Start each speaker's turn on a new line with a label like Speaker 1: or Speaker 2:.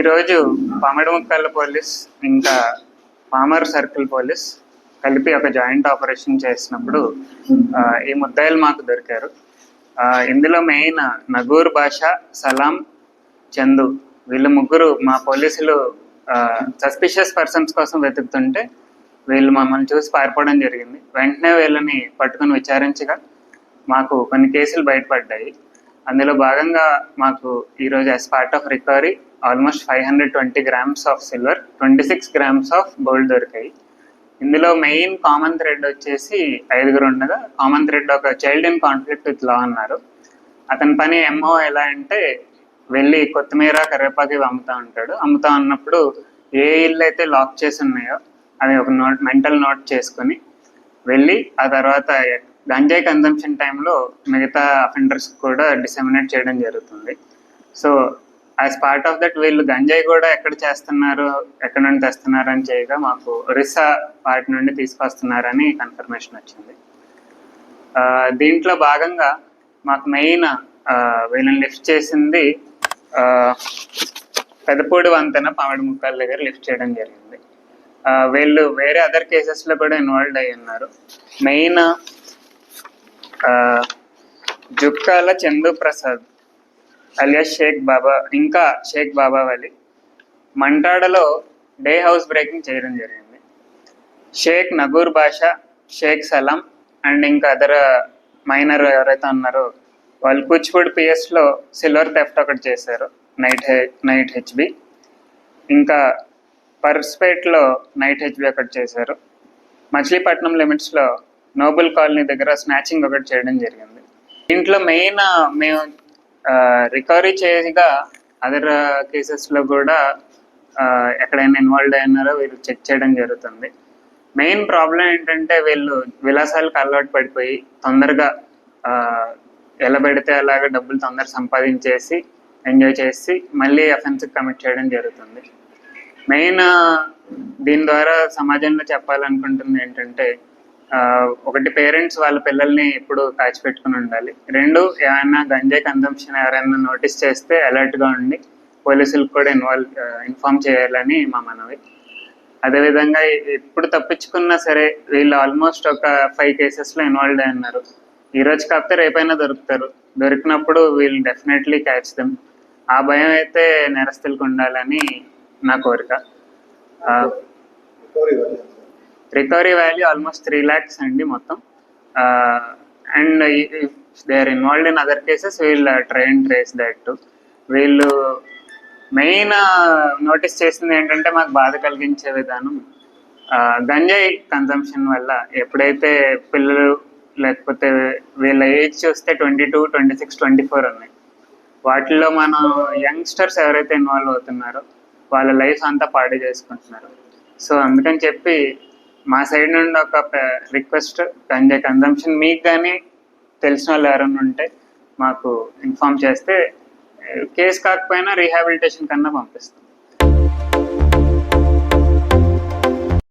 Speaker 1: ఈరోజు పామడముక్కల్ పోలీస్ ఇంకా Pamarru circle police కలిపి ఒక జాయింట్ ఆపరేషన్ చేసినప్పుడు ఈ ముద్దాయిలు మాకు దొరికారు. ఇందులో మెయిన్ నగూర్ భాష సలాం చందు వీళ్ళు ముగ్గురు మా పోలీసులు సస్పిషియస్ పర్సన్స్ కోసం వెతుకుతుంటే వీళ్ళు మమ్మల్ని చూసి పారిపోవడం జరిగింది. వెంటనే వీళ్ళని పట్టుకొని విచారించగా మాకు కొన్ని కేసులు బయటపడ్డాయి. అందులో భాగంగా మాకు ఈరోజు as part of recovery almost five hundred twenty grams of silver twenty six grams of gold దొరికాయి. ఇందులో మెయిన్ కామన్ థ్రెడ్ వచ్చేసి ఐదుగురు ఉండగా కామన్ థ్రెడ్ ఒక child in conflict with law అన్నారు. అతని పని ఎంఓ ఎలా అంటే వెళ్ళి కొత్తిమీర కరివేపాకు ఇవి అమ్ముతా ఉంటాడు. అమ్ముతా ఉన్నప్పుడు ఏ ఇల్లు అయితే లాక్ చేసి ఉన్నాయో అవి ఒక నోట్ మెంటల్ నోట్ చేసుకుని వెళ్ళి ఆ తర్వాత గంజాయి కన్జంప్షన్ టైంలో మిగతా అఫెండర్స్ కూడా డిసెమినేట్ చేయడం జరుగుతుంది. So as part of that వీళ్ళు గంజాయి కూడా ఎక్కడ చేస్తున్నారు ఎక్కడ నుండి తెస్తున్నారు అని చేయగా మాకు ఒరిస్సా పార్ట్ నుండి తీసుకొస్తున్నారని కన్ఫర్మేషన్ వచ్చింది. దీంట్లో భాగంగా మాకు మెయిన్ వీళ్ళని లిఫ్ట్ చేసింది పెదపూడి వంతెన పామిడి ముక్కల దగ్గర లిఫ్ట్ చేయడం జరిగింది. వీళ్ళు వేరే అదర్ కేసెస్లో కూడా ఇన్వాల్వ్ అయి ఉన్నారు. మెయిన్ జుక్కాల చందు ప్రసాద్ అలియా షేక్ బాబా ఇంకా షేక్ బాబా వలి మంటాడలో డే హౌస్ బ్రేకింగ్ చేయడం జరిగింది. షేక్ నగూర్ బాషా షేక్ సలాం అండ్ ఇంకా అదర్ మైనర్ ఎవరైతే ఉన్నారో వాళ్ళు కూచిపూడి పిఎస్లో సిల్వర్ థెఫ్ట్ ఒకటి చేశారు నైట్ నైట్ హెచ్బి. ఇంకా పర్స్పేట్లో నైట్ హెచ్బి ఒకటి చేశారు. మచిలీపట్నం లిమిట్స్లో నోబెల్ కాలనీ దగ్గర స్నాచింగ్ ఒకటి చేయడం జరిగింది. దీంట్లో మెయిన్ మేము రికవరీ చేయగా అదర్ కేసెస్లో కూడా ఎక్కడైనా ఇన్వాల్వ్ అయినారో వీళ్ళు చెక్ చేయడం జరుగుతుంది. మెయిన్ ప్రాబ్లం ఏంటంటే వీళ్ళు విలాసాలకు అలవాటు పడిపోయి తొందరగా ఎలా పెడితే అలాగా డబ్బులు తొందర సంపాదించేసి ఎంజాయ్ చేసి మళ్ళీ అఫెన్స్ కమిట్ చేయడం జరుగుతుంది. మెయిన్ దీని ద్వారా సమాజంలో చెప్పాలనుకుంటుంది ఏంటంటే ఒకటి పేరెంట్స్ వాళ్ళ పిల్లల్ని ఎప్పుడు పెట్టుకుని ఉండాలి. రెండు ఏమైనా గంజాయి కన్సంప్షన్ ఎవరైనా నోటీస్ చేస్తే అలర్ట్గా ఉండి పోలీసులకు కూడా ఇన్వాల్వ్ ఇన్ఫార్మ్ చేయాలని మా మనవి. అదేవిధంగా ఎప్పుడు తప్పించుకున్నా సరే వీళ్ళు ఆల్మోస్ట్ ఒక ఫైవ్ కేసెస్లో ఇన్వాల్వ్ అయి ఉన్నారు. ఈ రోజు కాకపోతే రేపైనా దొరుకుతారు. దొరికినప్పుడు వీళ్ళు డెఫినెట్లీ క్యాచ్ దెమ్ ఆ భయం అయితే నేరస్తులకు ఉండాలని నా కోరిక. Recovery value almost three lakhs అండి మొత్తం. And they are involved in other cases వీళ్ళు ట్రైన్ ట్రేస్ దట్ వీళ్ళు మెయిన్ నోటీస్ చేసింది ఏంటంటే మాకు బాధ కలిగించే విధానం. గంజాయి కన్సంప్షన్ వల్ల ఎప్పుడైతే పిల్లలు లేకపోతే వీళ్ళ ఏజ్ చూస్తే twenty two twenty six twenty four ఉన్నాయి. వాటిల్లో మనం యంగ్స్టర్స్ ఎవరైతే ఇన్వాల్వ్ అవుతున్నారో వాళ్ళ లైఫ్ అంతా పాడు చేసుకుంటున్నారు. సో అందుకని చెప్పి మా సైడ్ నుండి ఒక రిక్వెస్ట్ గంజా కన్సంప్షన్ మీకు కానీ తెలిసిన వాళ్ళు ఎవరైనా ఉంటే మాకు ఇన్ఫామ్ చేస్తే కేసు కాకపోయినా రీహాబిలిటేషన్ కన్నా పంపిస్తాం.